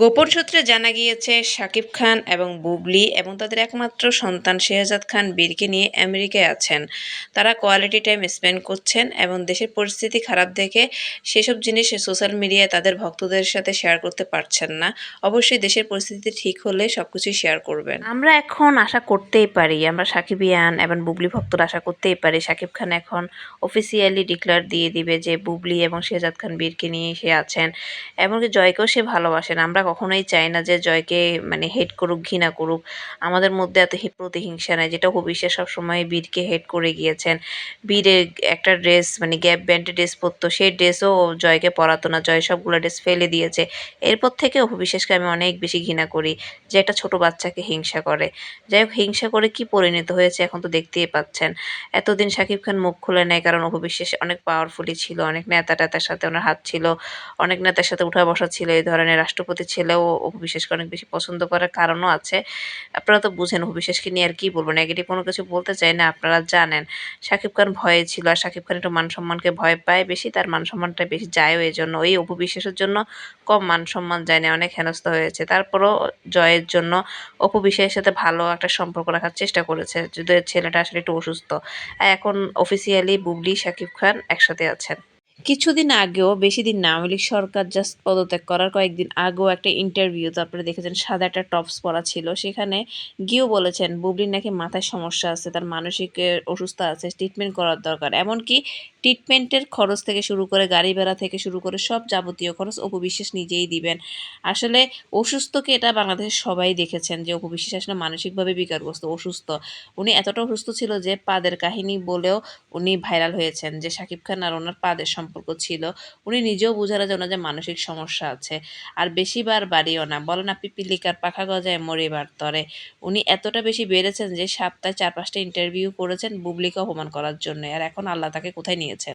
গোপন সূত্রে জানা গিয়েছে, শাকিব খান এবং বুবলি এবং তাদের একমাত্র সন্তান শেহজাদ খান বীরকে নিয়ে আমেরিকায় আছেন। তারা কোয়ালিটি টাইম স্পেন্ড করছেন এবং দেশের পরিস্থিতি খারাপ দেখে সেসব জিনিস সোশ্যাল মিডিয়ায় তাদের ভক্তদের সাথে শেয়ার করতে পারছেন না। অবশ্যই দেশের পরিস্থিতি ঠিক হলে সব কিছুই শেয়ার করবেন। আমরা এখন আশা করতেই পারি, আমরা শাকিব সাকিবিয়ান এবং বুবলি ভক্তরা আশা করতেই পারি, শাকিব খান এখন অফিসিয়ালি ডিক্লেয়ার দিয়ে দিবে যে বুবলি এবং শেহজাদ খান বীরকে নিয়ে সে আছেন। এমনকি জয়কেও সে ভালোবাসেন, আমরা কখনোই চাই না যে জয়কে মানে হেট করুক, ঘৃণা করুক। আমাদের মধ্যে এত প্রতিহিংসা নাই, যেটা হবিষ্যা সবসময় বীরকে হেট করে গিয়েছেন। বীরের একটা ড্রেস মানে গ্যাপ ব্যান্ডে ড্রেস পরতো, সেই ড্রেসও জয়কে পরাতো না, জয় সবগুলো ড্রেস ফেলে দিয়েছে। এরপর থেকে অভিবিশ্বাসকে আমি অনেক বেশি ঘৃণা করি যে একটা ছোট বাচ্চাকে হিংসা করে। যাই হোক, হিংসা করে কি পরিণত হয়েছে এখন তো দেখতেই পাচ্ছেন। এতদিন শাকিব খান মুখ খুলে নেয় কারণ অভিবিশ্বাস অনেক পাওয়ারফুলি ছিল, অনেক নেতা টেতার সাথে ওনার হাত ছিল, অনেক নেতার সাথে উঠা বসা ছিল, এই ধরনের রাষ্ট্রপতি ছেলেও অভিবিশ্বাসকে অনেক বেশি পছন্দ করার কারণও আছে। আপনারা তো বুঝেন অভিবিশ্বাসকে নিয়ে আর কি বলব নেগেটিভ কোনো কিছু বলতে চাই না, আপনারা জানেন। শাকিব খান ভয়ে ছিল আর শাকিব খান একটু মান সম্মানকে ভয় পায় বেশি, তার মান সম্মানটা বেশি যায়ও এই জন্য। ওই অপবিশ্বাসের জন্য কম মান সম্মান যায় না, অনেক হেনস্থ হয়েছে। তারপরও জয়ের জন্য অপবিশ্বাসের সাথে ভালো একটা সম্পর্ক রাখার চেষ্টা করেছে যদি ছেলেটা আসলে একটু অসুস্থ। এখন অফিসিয়ালি বুবলি, শাকিব খান একসাথে আছেন। কিছুদিন আগেও, বেশি দিন না, আওয়ামী লীগ সরকার জাস্ট পদত্যাগ করার কয়েকদিন আগেও একটা ইন্টারভিউ তারপরে দেখেছেন সাদা একটা টপস পরা ছিল। সেখানে গিয়েও বলেছেন, বুবলির নাকি মাথায় সমস্যা আছে, তার মানসিক অসুস্থ আছে ট্রিটমেন্ট করার দরকার। এমনকি ট্রিটমেন্টের খরচ থেকে শুরু করে গাড়ি ভাড়া থেকে শুরু করে সব যাবতীয় খরচ অপবিশ্বাস নিজেই দিবেন। আসলে অসুস্থকে এটা বাংলাদেশের সবাই দেখেছেন যে অপবিশ্বাস আসলে মানসিকভাবে বিকারগ্রস্ত, অসুস্থ। উনি এতটা অসুস্থ ছিল যে পাদের কাহিনী বলেও উনি ভাইরাল হয়েছেন যে শাকিব খান আর ওনার পাদের সম্পর্ক ছিল। উনি নিজেও বোঝার যে ওনার যে মানসিক সমস্যা আছে। আর বেশিবার বাড়িও না। বলে না পিপিলিকার পাখা গজায় মরিবার তরে। উনি এতটা বেশি বেড়েছেন যে সপ্তাহে চার পাঁচটা ইন্টারভিউ করেছেন বুবলিকে অপমান করার জন্য। আর এখন আল্লাহ তাকে কোথায় নিয়েছেন?